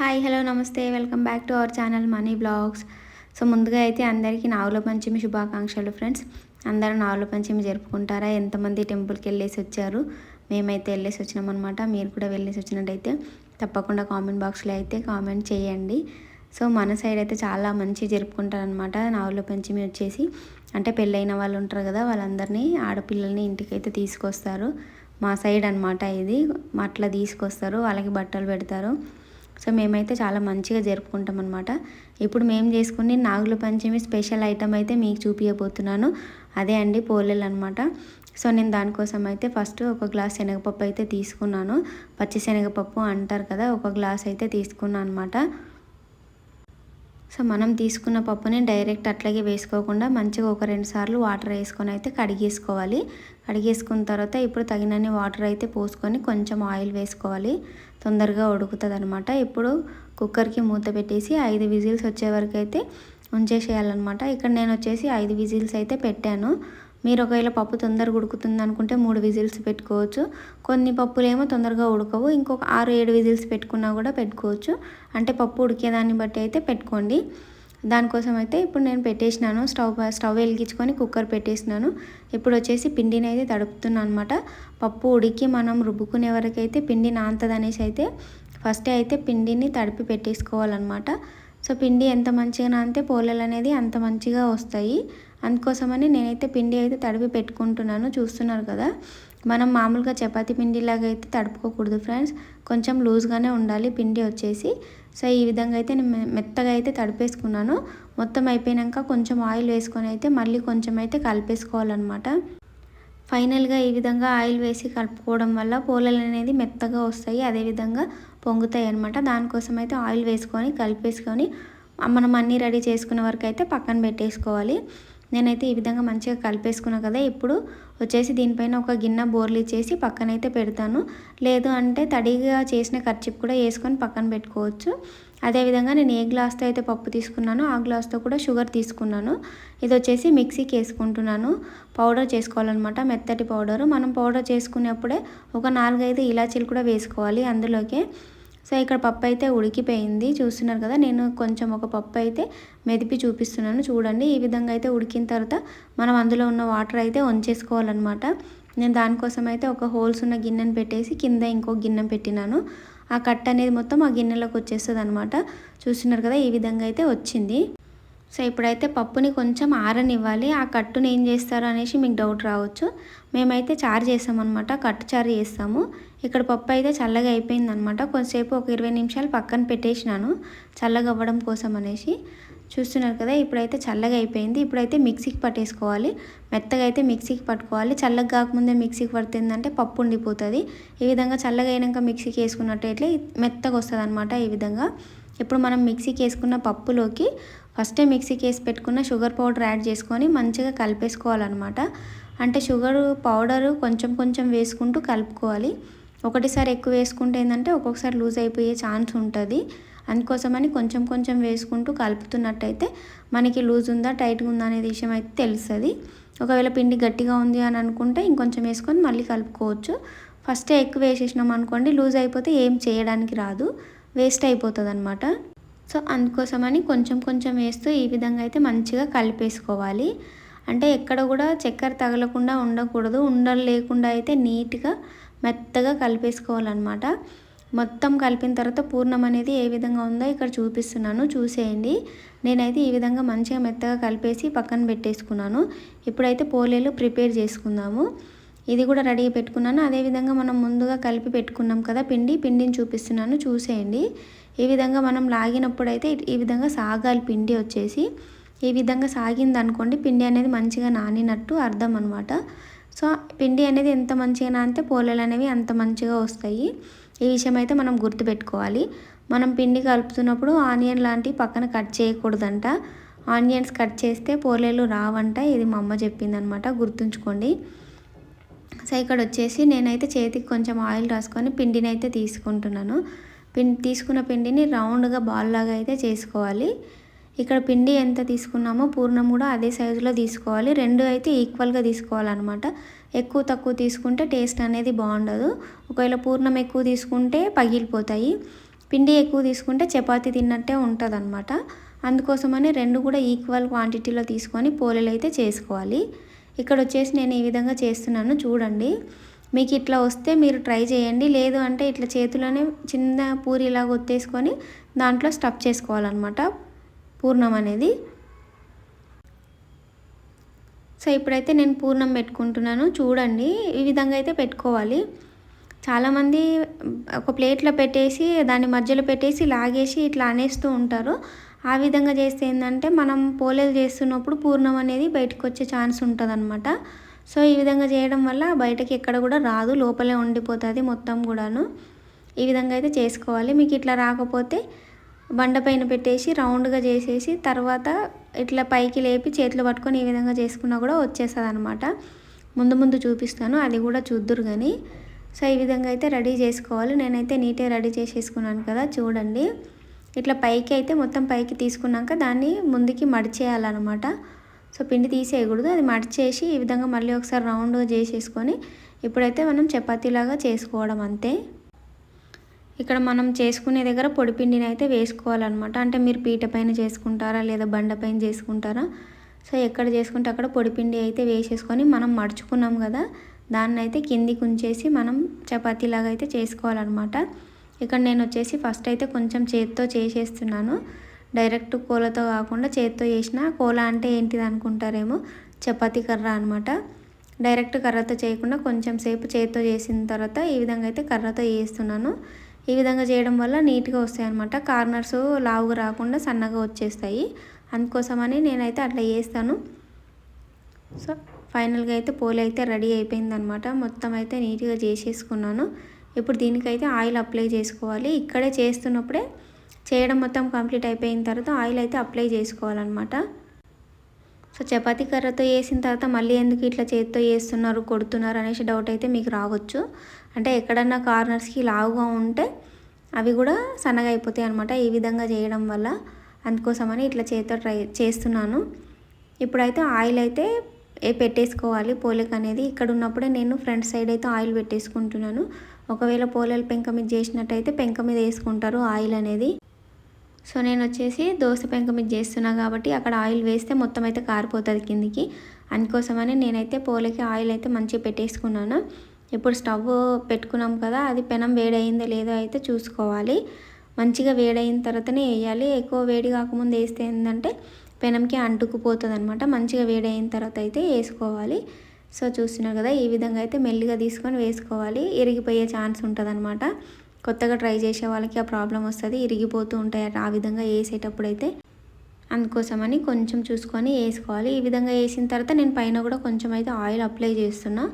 Hi hello namaste. Welcome back to our channel money blogs so ముందుగా అయితే అందరికీ నావుల పంచమి శుభాకాంక్షలు ఫ్రెండ్స్ అందరూ నావుల పంచమి జరుపుకుంటారా? ఎంతమంది టెంపుల్కి వెళ్ళేసి వచ్చారు? మేమైతే వెళ్ళేసి వచ్చినామన్నమాట. మీరు కూడా వెళ్ళేసి వచ్చినట్టయితే తప్పకుండా కామెంట్ బాక్స్లో అయితే కామెంట్ చేయండి. సో మన సైడ్ అయితే చాలా మంచి జరుపుకుంటారనమాట నావుల పంచమి వచ్చేసి అంటే పెళ్ళైన వాళ్ళు ఉంటారు కదా వాళ్ళందరినీ ఆడపిల్లల్ని ఇంటికైతే తీసుకొస్తారు. మా సైడ్ అనమాట ఇది. అట్లా తీసుకొస్తారు వాళ్ళకి బట్టలు పెడతారు. సో మేమైతే చాలా మంచిగా జరుపుకుంటాం అనమాట ఇప్పుడు మేము చేసుకుని నాగుల పంచమి స్పెషల్ ఐటమ్ అయితే మీకు చూపించబోతున్నాను అదే అండి పోలేలు అనమాట సో నేను దానికోసం అయితే ఫస్ట్ ఒక గ్లాస్ శనగపప్పు అయితే తీసుకున్నాను. పచ్చి శనగపప్పు అంటారు కదా ఒక గ్లాస్ అయితే తీసుకున్నాను అనమాట సో మనం తీసుకున్న పప్పుని డైరెక్ట్ అట్లాగే వేసుకోకుండా మంచిగా ఒక రెండు సార్లు వాటర్ వేసుకొని అయితే కడిగేసుకోవాలి. అడిగేసుకున్న తర్వాత ఇప్పుడు తగినన్ని వాటర్ అయితే పోసుకొని కొంచెం ఆయిల్ వేసుకోవాలి. తొందరగా ఉడుకుతుంది అనమాట ఇప్పుడు కుక్కర్కి మూత పెట్టేసి ఐదు విజిల్స్ వచ్చే వరకు అయితే ఉంచేసేయాలన్నమాట ఇక్కడ నేను వచ్చేసి ఐదు విజిల్స్ అయితే పెట్టాను. మీరు ఒకవేళ పప్పు తొందరగా ఉడుకుతుంది అనుకుంటే మూడు విజిల్స్ పెట్టుకోవచ్చు. కొన్ని పప్పులేమో తొందరగా ఉడకవు. ఇంకొక ఆరు ఏడు విజిల్స్ పెట్టుకున్నా కూడా పెట్టుకోవచ్చు. అంటే పప్పు ఉడికేదాన్ని బట్టి అయితే పెట్టుకోండి. దానికోసం అయితే ఇప్పుడు నేను పెట్టేసినాను. స్టవ్ స్టవ్ వెలిగించుకొని కుక్కర్ పెట్టేసినాను. ఇప్పుడు వచ్చేసి పిండిని అయితే తడుపుతున్నాను అనమాట పప్పు ఉడికి మనం రుబ్బుకునే వరకైతే పిండి నాంతది అనేసి అయితే ఫస్టే అయితే పిండిని తడిపి పెట్టేసుకోవాలన్నమాట. సో పిండి ఎంత మంచిగా నానితే పోలేలు అనేది అంత మంచిగా వస్తాయి. అందుకోసమని నేనైతే పిండి అయితే తడిపి పెట్టుకుంటున్నాను. చూస్తున్నారు కదా. మనం మామూలుగా చపాతి పిండిలాగా అయితే తడుపుకోకూడదు ఫ్రెండ్స్. కొంచెం లూజ్గానే ఉండాలి పిండి వచ్చేసి. సో ఈ విధంగా అయితే నేను మెత్తగా అయితే తడిపేసుకున్నాను. మొత్తం అయిపోయాక కొంచెం ఆయిల్ వేసుకొని అయితే మళ్ళీ కొంచెం అయితే కలిపేసుకోవాలన్నమాట. ఫైనల్గా ఈ విధంగా ఆయిల్ వేసి కలుపుకోవడం వల్ల పూలలు అనేది మెత్తగా వస్తాయి. అదేవిధంగా పొంగుతాయి అనమాట దానికోసం అయితే ఆయిల్ వేసుకొని కలిపేసుకొని మనం అన్నీ రెడీ చేసుకున్న వరకు అయితే పక్కన పెట్టేసుకోవాలి. నేనైతే ఈ విధంగా మంచిగా కలిపేసుకున్నా కదా ఇప్పుడు వచ్చేసి దీనిపైన ఒక గిన్నె బోర్లు ఇచ్చేసి పక్కనైతే పెడతాను. లేదు అంటే తడిగా చేసిన ఖర్చిప్ కూడా వేసుకొని పక్కన పెట్టుకోవచ్చు. అదేవిధంగా నేను ఏ గ్లాస్తో అయితే పప్పు తీసుకున్నానో ఆ గ్లాస్తో కూడా షుగర్ తీసుకున్నాను. ఇది వచ్చేసి మిక్సీకి వేసుకుంటున్నాను. పౌడర్ చేసుకోవాలన్నమాట మెత్తటి పౌడరు. మనం పౌడర్ చేసుకునేప్పుడే ఒక నాలుగైదు ఇలాచీలు కూడా వేసుకోవాలి అందులోకే. సో ఇక్కడ పప్పు అయితే ఉడికిపోయింది. చూస్తున్నారు కదా నేను కొంచెం ఒక పప్పు అయితే మెదిపి చూపిస్తున్నాను. చూడండి ఈ విధంగా అయితే ఉడికిన తర్వాత మనం అందులో ఉన్న వాటర్ అయితే వంచేసుకోవాలన్నమాట నేను దానికోసం అయితే ఒక హోల్స్ ఉన్న గిన్నెను పెట్టేసి కింద ఇంకో గిన్నె పెట్టినాను. ఆ కట్ అనేది మొత్తం ఆ గిన్నెలోకి వచ్చేస్తుంది అనమాట చూస్తున్నారు కదా ఈ విధంగా అయితే వచ్చింది. సో ఇప్పుడైతే పప్పుని కొంచెం ఆరనివ్వాలి. ఆ కట్టుని ఏం చేస్తారు అనేసి మీకు డౌట్ రావచ్చు. మేమైతే చారు చేస్తామన్నమాట. కట్టు చారు చేస్తాము. ఇక్కడ పప్పు అయితే చల్లగా అయిపోయింది అనమాట కొంతసేపు ఒక ఇరవై నిమిషాలు పక్కన పెట్టేసినాను చల్లగా అవ్వడం కోసం అనేసి. చూస్తున్నారు కదా ఇప్పుడైతే చల్లగా అయిపోయింది. ఇప్పుడైతే మిక్సీకి పట్టేసుకోవాలి. మెత్తగా అయితే మిక్సీకి పట్టుకోవాలి. చల్లగా కాకముందే మిక్సీకి పడుతుందంటే పప్పు ఉండిపోతుంది. ఈ విధంగా చల్లగా అయినాక మిక్సీకి వేసుకున్నట్టయితే మెత్తగా వస్తుంది అనమాట ఈ విధంగా. ఇప్పుడు మనం మిక్సీకి వేసుకున్న పప్పులోకి ఫస్టే మిక్సీకి వేసి పెట్టుకున్న షుగర్ పౌడర్ యాడ్ చేసుకొని మంచిగా కలిపేసుకోవాలన్నమాట. అంటే షుగర్ పౌడరు కొంచెం కొంచెం వేసుకుంటూ కలుపుకోవాలి. ఒకటిసారి ఎక్కువ వేసుకుంటే ఏంటంటే ఒక్కొక్కసారి లూజ్ అయిపోయే ఛాన్స్ ఉంటుంది. అందుకోసమని కొంచెం కొంచెం వేసుకుంటూ కలుపుతున్నట్టయితే మనకి లూజ్ ఉందా టైట్గా ఉందా అనే విషయం అయితే తెలుస్తుంది. ఒకవేళ పిండి గట్టిగా ఉంది అని అనుకుంటే ఇంకొంచెం వేసుకొని మళ్ళీ కలుపుకోవచ్చు. ఫస్టే ఎక్కువ వేసేసినాం అనుకోండి లూజ్ అయిపోతే ఏం చేయడానికి రాదు. వేస్ట్ అయిపోతుంది అనమాట సో అందుకోసమని కొంచెం కొంచెం వేస్తూ ఈ విధంగా అయితే మంచిగా కలిపేసుకోవాలి. అంటే ఎక్కడ కూడా చక్కెర తగలకుండా ఉండకూడదు. ఉండలు లేకుండా అయితే నీట్గా మెత్తగా కలిపేసుకోవాలన్నమాట. మొత్తం కలిపిన తర్వాత పూర్ణం అనేది ఏ విధంగా ఉందో ఇక్కడ చూపిస్తున్నాను. చూసేయండి. నేనైతే ఈ విధంగా మంచిగా మెత్తగా కలిపేసి పక్కన పెట్టేసుకున్నాను. ఇప్పుడైతే పోలేలు ప్రిపేర్ చేసుకుందాము. ఇది కూడా రెడీగా పెట్టుకున్నాను. అదేవిధంగా మనం ముందుగా కలిపి పెట్టుకున్నాం కదా పిండి పిండిని చూపిస్తున్నాను. చూసేయండి. ఈ విధంగా మనం లాగినప్పుడు అయితే ఈ విధంగా సాగాలి పిండి వచ్చేసి. ఈ విధంగా సాగింది అనుకోండి పిండి అనేది మంచిగా నానినట్టు అర్థం అనమాట సో పిండి అనేది ఎంత మంచిగా అంటే పోలేలు అనేవి అంత మంచిగా వస్తాయి. ఈ విషయం అయితే మనం గుర్తుపెట్టుకోవాలి. మనం పిండి కలుపుతున్నప్పుడు ఆనియన్ లాంటివి పక్కన కట్ చేయకూడదంట. ఆనియన్స్ కట్ చేస్తే పోలేలు రావంట ఇది మా అమ్మ చెప్పిందనమాట. గుర్తుంచుకోండి. సో ఇక్కడ వచ్చేసి నేనైతే చేతికి కొంచెం ఆయిల్ రాసుకొని పిండిని అయితే తీసుకుంటున్నాను. పిండి తీసుకున్న పిండిని రౌండ్గా బాల్ లాగా అయితే చేసుకోవాలి. ఇక్కడ పిండి ఎంత తీసుకున్నామో పూర్ణం కూడా అదే సైజులో తీసుకోవాలి. రెండు అయితే ఈక్వల్గా తీసుకోవాలన్నమాట. ఎక్కువ తక్కువ తీసుకుంటే టేస్ట్ అనేది బాగుండదు. ఒకవేళ పూర్ణం ఎక్కువ తీసుకుంటే పగిలిపోతాయి. పిండి ఎక్కువ తీసుకుంటే చపాతీ తిన్నట్టే ఉంటుంది అనమాట అందుకోసమని రెండు కూడా ఈక్వల్ క్వాంటిటీలో తీసుకొని పోలేలు అయితే చేసుకోవాలి. ఇక్కడ వచ్చేసి నేను ఈ విధంగా చేస్తున్నాను. చూడండి. మీకు ఇట్లా వస్తే మీరు ట్రై చేయండి. లేదు అంటే ఇట్లా చేతిలోనే చిన్న పూరిలాగా ఒత్తేసుకొని దాంట్లో స్టఫ్ చేసుకోవాలన్నమాట. పూర్ణం అనేది. సో ఇప్పుడైతే నేను పూర్ణం పెట్టుకుంటున్నాను. చూడండి ఈ విధంగా అయితే పెట్టుకోవాలి. చాలామంది ఒక ప్లేట్లో పెట్టేసి దాని మధ్యలో పెట్టేసి లాగేసి ఇట్లా అనేస్తూ ఉంటారు. ఆ విధంగా చేస్తే ఏంటంటే మనం పోలేలు చేస్తున్నప్పుడు పూర్ణం అనేది బయటకు వచ్చే ఛాన్స్ ఉంటుంది సో ఈ విధంగా చేయడం వల్ల బయటకి ఎక్కడ కూడా రాదు లోపలే ఉండిపోతుంది మొత్తం కూడాను. ఈ విధంగా అయితే చేసుకోవాలి. మీకు ఇట్లా రాకపోతే బండ పైన పెట్టేసి రౌండ్గా చేసేసి తర్వాత ఇట్లా పైకి లేపి చేతులు పట్టుకొని ఈ విధంగా చేసుకున్నా కూడా వచ్చేస్తుంది అనమాట ముందు ముందు చూపిస్తాను అది కూడా చూద్దురు కానీ సో ఈ విధంగా అయితే రెడీ చేసుకోవాలి. నేనైతే నీట్గా రెడీ చేసేసుకున్నాను కదా చూడండి. ఇట్లా పైకి అయితే మొత్తం పైకి తీసుకున్నాక దాన్ని ముందుకి మడిచేయాలన్నమాట. సో పిండి తీసేయకూడదు అది మడిచేసి ఈ విధంగా మళ్ళీ ఒకసారి రౌండ్గా చేసేసుకొని ఇప్పుడైతే మనం చపాతీలాగా చేసుకోవడం అంతే. ఇక్కడ మనం చేసుకునే దగ్గర పొడిపిండిని అయితే వేసుకోవాలన్నమాట. అంటే మీరు పీట పైన చేసుకుంటారా లేదా బండ పైన చేసుకుంటారా? సో ఎక్కడ చేసుకుంటే అక్కడ పొడిపిండి అయితే వేసేసుకొని మనం మడుచుకున్నాం కదా దాన్ని అయితే కిందికి ఉంచేసి మనం చపాతీలాగా అయితే చేసుకోవాలన్నమాట. ఇక్కడ నేను వచ్చేసి ఫస్ట్ అయితే కొంచెం చేత్తో చేసేస్తున్నాను. డైరెక్ట్ కోలతో కాకుండా చేత్తో చేసిన కోల అంటే ఏంటిది అనుకుంటారేమో చపాతీ కర్ర అనమాట డైరెక్ట్ కర్రతో చేయకుండా కొంచెం సేపు చేత్తో చేసిన తర్వాత ఈ విధంగా అయితే కర్రతో చేస్తున్నాను. ఈ విధంగా చేయడం వల్ల నీట్గా వస్తాయి అనమాట కార్నర్స్ లావుగా రాకుండా సన్నగా వచ్చేస్తాయి. అందుకోసమని నేనైతే అట్లా చేస్తాను. సో ఫైనల్గా అయితే పోలి అయితే రెడీ అయిపోయిందనమాట మొత్తం అయితే నీట్గా చేసేసుకున్నాను. ఇప్పుడు దీనికైతే ఆయిల్ అప్లై చేసుకోవాలి. ఇక్కడే చేస్తున్నప్పుడే చేయడం మొత్తం కంప్లీట్ అయిపోయిన తర్వాత ఆయిల్ అయితే అప్లై చేసుకోవాలన్నమాట. సో చపాతీ కర్రతో వేసిన తర్వాత మళ్ళీ ఎందుకు ఇట్లా చేతితో వేస్తున్నారు కొడుతున్నారు అనేసి డౌట్ అయితే మీకు రావచ్చు. అంటే ఎక్కడన్నా కార్నర్స్కి లావుగా ఉంటే అవి కూడా సన్నగా అయిపోతాయి అనమాట ఈ విధంగా చేయడం వల్ల. అందుకోసమని ఇట్లా చేతితో ట్రై చేస్తున్నాను. ఇప్పుడైతే ఆయిల్ అయితే పెట్టేసుకోవాలి పోలేక అనేది ఇక్కడ ఉన్నప్పుడే నేను ఫ్రంట్ సైడ్ అయితే ఆయిల్ పెట్టేసుకుంటున్నాను. ఒకవేళ పోలేలు పెంక మీద చేసినట్టయితే పెంక మీద వేసుకుంటారు ఆయిల్ అనేది. సో నేను వచ్చేసి దోశ పెంక మీద చేస్తున్నా కాబట్టి అక్కడ ఆయిల్ వేస్తే మొత్తం అయితే కారిపోతుంది కిందికి. అందుకోసమని నేనైతే పోలేకి ఆయిల్ అయితే మంచిగా పెట్టేసుకున్నాను. ఇప్పుడు స్టవ్ పెట్టుకున్నాం కదా అది పెనం వేడయిందో లేదో అయితే చూసుకోవాలి. మంచిగా వేడైన తర్వాతనే వేయాలి. ఎక్కువ వేడి కాకముందు వేస్తే ఏంటంటే పెనంకి అంటుకుపోతుంది అనమాట మంచిగా వేడైన తర్వాత అయితే వేసుకోవాలి. సో చూస్తున్నారు కదా ఈ విధంగా అయితే మెల్లిగా తీసుకొని వేసుకోవాలి. ఇరిగిపోయే ఛాన్స్ ఉంటుంది అనమాట కొత్తగా ట్రై చేసే వాళ్ళకి ఆ ప్రాబ్లం వస్తుంది ఇరిగిపోతూ ఉంటాయి ఆ విధంగా వేసేటప్పుడు అయితే అందుకోసమని కొంచెం చూసుకొని వేసుకోవాలి. ఈ విధంగా వేసిన తర్వాత నేను పైన కూడా కొంచెం అయితే ఆయిల్ అప్లై చేస్తున్నా.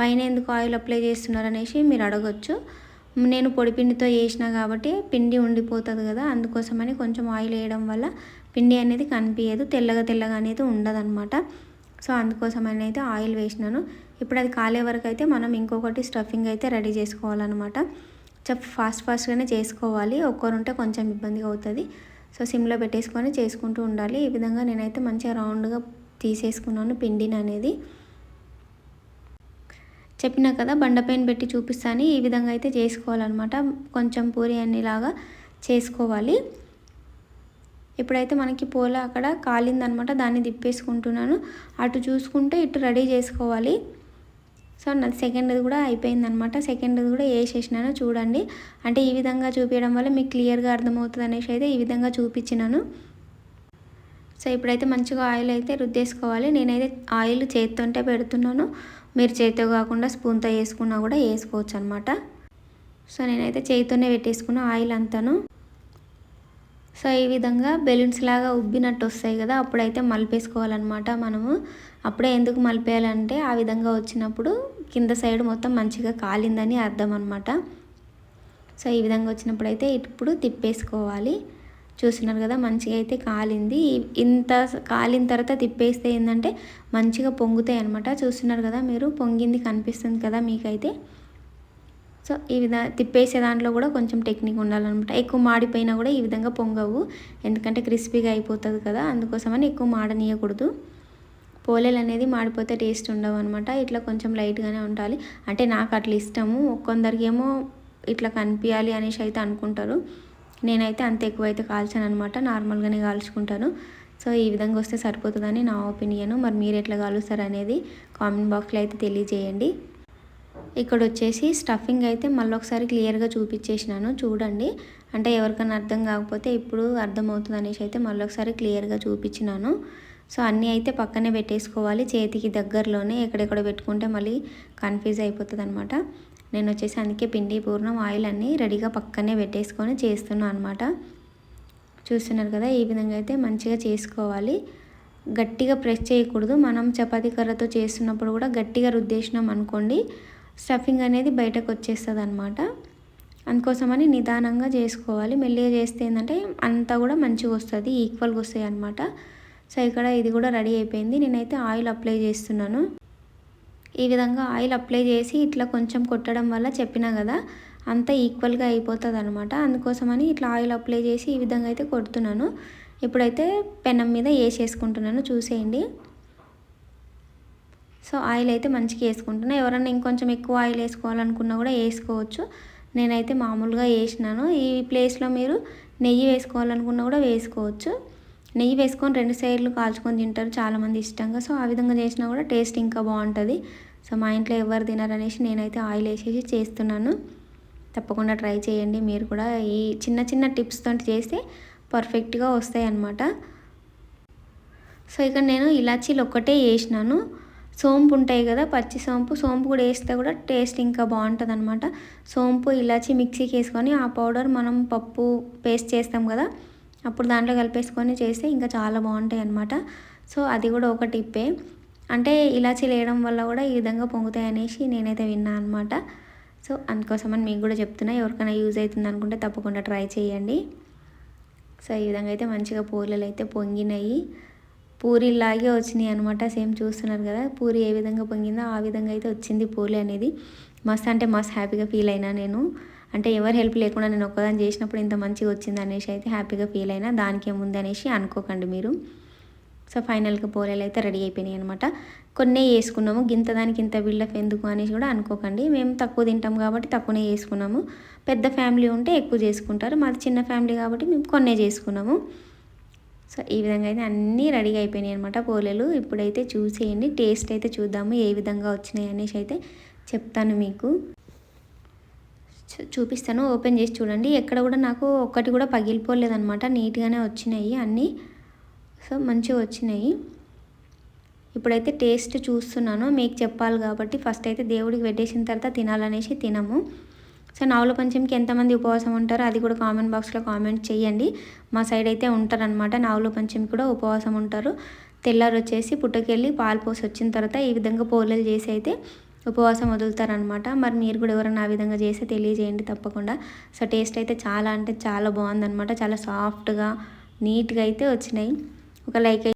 పైన ఎందుకు ఆయిల్ అప్లై చేస్తున్నారు అనేసి మీరు అడగచ్చు. నేను పొడి పిండితో కాబట్టి పిండి ఉండిపోతుంది కదా అందుకోసమని కొంచెం ఆయిల్ వేయడం వల్ల పిండి అనేది కనిపించదు తెల్లగా తెల్లగా అనేది ఉండదన్నమాట. సో అందుకోసమని అయితే ఆయిల్ వేసినాను. ఇప్పుడు అది కాలే వరకు అయితే మనం ఇంకొకటి స్టఫింగ్ అయితే రెడీ చేసుకోవాలన్నమాట. ఫాస్ట్ ఫాస్ట్గానే చేసుకోవాలి. ఒక్కరుంటే కొంచెం ఇబ్బందిగా అవుతుంది. సో సిమ్లో పెట్టేసుకొని చేసుకుంటూ ఉండాలి. ఈ విధంగా నేనైతే మంచిగా రౌండ్గా తీసేసుకున్నాను పిండిని అనేది. చెప్పినా కదా బండపైన పెట్టి చూపిస్తాను. ఈ విధంగా అయితే చేసుకోవాలన్నమాట. కొంచెం పూరి అన్నిలాగా చేసుకోవాలి. ఇప్పుడైతే మనకి పూల అక్కడ కాలిందనమాట దాన్ని తిప్పేసుకుంటున్నాను. అటు చూసుకుంటే ఇటు రెడీ చేసుకోవాలి. సో నాది సెకండ్ది కూడా అయిపోయిందనమాట సెకండ్ది కూడా వేసేసినాను చూడండి. అంటే ఈ విధంగా చూపించడం వల్ల మీకు క్లియర్గా అర్థమవుతుంది అనేసి అయితే ఈ విధంగా చూపించినాను. సో ఇప్పుడైతే మంచిగా ఆయిల్ అయితే రుద్దేసుకోవాలి. నేనైతే ఆయిల్ చేతితోంటే పెడుతున్నాను. మీరు చేతితో కాకుండా స్పూన్తో వేసుకున్నా కూడా వేసుకోవచ్చు అనమాట సో నేనైతే చేతితోనే పెట్టేసుకున్న ఆయిల్ అంతాను. సో ఈ విధంగా బెలూన్స్ లాగా ఉబ్బినట్టు వస్తాయి కదా అప్పుడైతే మలిపేసుకోవాలన్నమాట మనము. అప్పుడే ఎందుకు మలిపేయాలంటే ఆ విధంగా వచ్చినప్పుడు కింద సైడ్ మొత్తం మంచిగా కాలిందని అర్థం అనమాట సో ఈ విధంగా వచ్చినప్పుడు అయితే ఇప్పుడు తిప్పేసుకోవాలి. చూస్తున్నారు కదా మంచిగా అయితే కాలింది. ఇంత కాలిన తర్వాత తిప్పేస్తే ఏంటంటే మంచిగా పొంగుతాయి అనమాట చూస్తున్నారు కదా మీరు పొంగింది కనిపిస్తుంది కదా మీకైతే. సో ఈ విధంగా తిప్పేసే దాంట్లో కూడా కొంచెం టెక్నిక్ ఉండాలన్నమాట. ఎక్కువ మాడిపోయినా కూడా ఈ విధంగా పొంగవు. ఎందుకంటే క్రిస్పీగా అయిపోతుంది కదా అందుకోసమని ఎక్కువ మాడనీయకూడదు. పోలేలు అనేది మాడిపోతే టేస్ట్ ఉండవు అనమాట ఇట్లా కొంచెం లైట్గానే ఉండాలి. అంటే నాకు అట్లా ఇష్టము. కొందరికి ఏమో ఇట్లా కనిపించాలి అనేసి అయితే అనుకుంటారు. నేనైతే అంత ఎక్కువ అయితే కాల్చాను అనమాట నార్మల్గానే కాల్చుకుంటాను. సో ఈ విధంగా వస్తే సరిపోతుందని నా ఒపీనియన్. మరి మీరు ఎట్లా కాలుస్తారు అనేది కామెంట్ బాక్స్లో అయితే తెలియజేయండి. ఇక్కడ వచ్చేసి స్టఫింగ్ అయితే మళ్ళీ ఒకసారి క్లియర్గా చూపించేసినాను. చూడండి. అంటే ఎవరికైనా అర్థం కాకపోతే ఇప్పుడు అర్థమవుతుంది అనేసి అయితే మళ్ళీ ఒకసారి క్లియర్గా చూపించినాను. సో అన్నీ అయితే పక్కనే పెట్టేసుకోవాలి. చేతికి దగ్గరలోనే ఎక్కడెక్కడ పెట్టుకుంటే మళ్ళీ కన్ఫ్యూజ్ అయిపోతుంది అనమాట నేను వచ్చేసి అందుకే పిండి పూర్ణం ఆయిల్ అన్నీ రెడీగా పక్కనే పెట్టేసుకొని చేస్తున్నాను అనమాట చూస్తున్నారు కదా ఈ విధంగా అయితే మంచిగా చేసుకోవాలి. గట్టిగా ప్రెస్ చేయకూడదు. మనం చపాతీ కర్రతో చేస్తున్నప్పుడు కూడా గట్టిగా రుద్దేసినాం అనుకోండి స్టఫింగ్ అనేది బయటకు వచ్చేస్తుంది అనమాట అందుకోసమని నిదానంగా చేసుకోవాలి. మెల్లిగా చేస్తే ఏంటంటే అంతా కూడా మంచిగా వస్తుంది ఈక్వల్గా వస్తాయి అనమాట సో ఇక్కడ ఇది కూడా రెడీ అయిపోయింది. నేనైతే ఆయిల్ అప్లై చేస్తున్నాను. ఈ విధంగా ఆయిల్ అప్లై చేసి ఇట్లా కొంచెం కొట్టడం వల్ల చెప్పినా కదా అంతా ఈక్వల్గా అయిపోతుంది అనమాట అందుకోసమని ఇట్లా ఆయిల్ అప్లై చేసి ఈ విధంగా అయితే కొడుతున్నాను. ఇప్పుడైతే పెనం మీద వేసేసుకుంటున్నాను. చూసేయండి. సో ఆయిల్ అయితే మంచిగా వేసుకుంటున్నా. ఎవరన్నా ఇంకొంచెం ఎక్కువ ఆయిల్ వేసుకోవాలనుకున్నా కూడా వేసుకోవచ్చు. నేనైతే మామూలుగా వేసినాను. ఈ ప్లేస్లో మీరు నెయ్యి వేసుకోవాలనుకున్నా కూడా వేసుకోవచ్చు. నెయ్యి వేసుకొని రెండు సైడ్లు కాల్చుకొని తింటారు చాలామంది ఇష్టంగా. సో ఆ విధంగా చేసినా కూడా టేస్ట్ ఇంకా బాగుంటుంది. సో మా ఇంట్లో ఎవరు తినరనేసి నేనైతే ఆయిల్ వేసేసి చేస్తున్నాను. తప్పకుండా ట్రై చేయండి మీరు కూడా. ఈ చిన్న చిన్న టిప్స్ తోటి చేస్తే పర్ఫెక్ట్గా వస్తాయి అన్నమాట సో ఇక్కడ నేను ఇలాచీలు ఒక్కటే వేసినాను. సోంపు ఉంటాయి కదా పచ్చి సోంపు. సోంపు కూడా వేస్తే కూడా టేస్ట్ ఇంకా బాగుంటుంది అనమాట సోంపు ఇలాచి మిక్సీకి వేసుకొని ఆ పౌడర్ మనం పప్పు పేస్ట్ చేస్తాం కదా అప్పుడు దాంట్లో కలిపేసుకొని చేస్తే ఇంకా చాలా బాగుంటాయి అనమాట సో అది కూడా ఒక టిప్పే. అంటే ఇలాచీలు వేయడం వల్ల కూడా ఈ విధంగా పొంగుతాయి అనేసి నేనైతే విన్నాను అనమాట సో అందుకోసమని మీకు కూడా చెప్తున్నా. ఎవరికైనా యూజ్ అవుతుంది అనుకుంటే తప్పకుండా ట్రై చేయండి. సో ఈ విధంగా అయితే మంచిగా పూరీలు అయితే పొంగినాయి. పూరీలాగే వచ్చినాయి అనమాట సేమ్ చూస్తున్నారు కదా పూరి ఏ విధంగా పొంగిందో ఆ విధంగా అయితే వచ్చింది పూరి అనేది. మస్త్ అంటే మస్త్ హ్యాపీగా ఫీల్ అయినా నేను. అంటే ఎవరు హెల్ప్ లేకుండా నేను ఒక్కదాన్ని చేసినప్పుడు ఇంత మంచిగా వచ్చింది అనేసి అయితే హ్యాపీగా ఫీల్ అయినా దానికి ఏముంది అనేసి అనుకోకండి మీరు. సో ఫైనల్గా పోలేలు అయితే రెడీ అయిపోయినాయి అనమాట కొన్ని వేసుకున్నాము గింత దానికి ఇంత బిల్డప్ ఎందుకు అనేసి కూడా అనుకోకండి. మేము తక్కువ తింటాం కాబట్టి తక్కువనే చేసుకున్నాము. పెద్ద ఫ్యామిలీ ఉంటే ఎక్కువ చేసుకుంటారు. మాది చిన్న ఫ్యామిలీ కాబట్టి మేము కొన్నే చేసుకున్నాము. సో ఈ విధంగా అయితే అన్నీ రెడీగా అయిపోయినాయి అనమాట పోలేలు. ఇప్పుడైతే చూసేయండి. టేస్ట్ అయితే చూద్దాము ఏ విధంగా వచ్చినాయి అనేసి అయితే చెప్తాను మీకు. చూపిస్తాను. ఓపెన్ చేసి చూడండి. ఎక్కడ కూడా నాకు ఒక్కటి కూడా పగిలిపోలేదనమాట నీట్గానే వచ్చినాయి అన్నీ. సో మంచిగా వచ్చినాయి. ఇప్పుడైతే టేస్ట్ చూస్తున్నాను. మీకు చెప్పాలి కాబట్టి ఫస్ట్ అయితే దేవుడికి పెట్టేసిన తర్వాత తినాలనేసి తినము. సో నవల పంచమికి ఎంతమంది ఉపవాసం ఉంటారో అది కూడా కామెంట్ బాక్స్లో కామెంట్ చేయండి. మా సైడ్ అయితే ఉంటారనమాట నవల పంచమి కూడా ఉపవాసం ఉంటారు. తెల్లారు వచ్చేసి పుట్టకెళ్ళి పాలు పోసి వచ్చిన తర్వాత ఈ విధంగా పోలేలు చేసి అయితే ఉపవాసం వదులుతారనమాట మరి మీరు కూడా ఎవరైనా ఆ విధంగా చేస్తే తెలియజేయండి తప్పకుండా. సో టేస్ట్ అయితే చాలా అంటే చాలా బాగుందనమాట చాలా సాఫ్ట్గా నీట్గా అయితే వచ్చినాయి. ఒక లైక్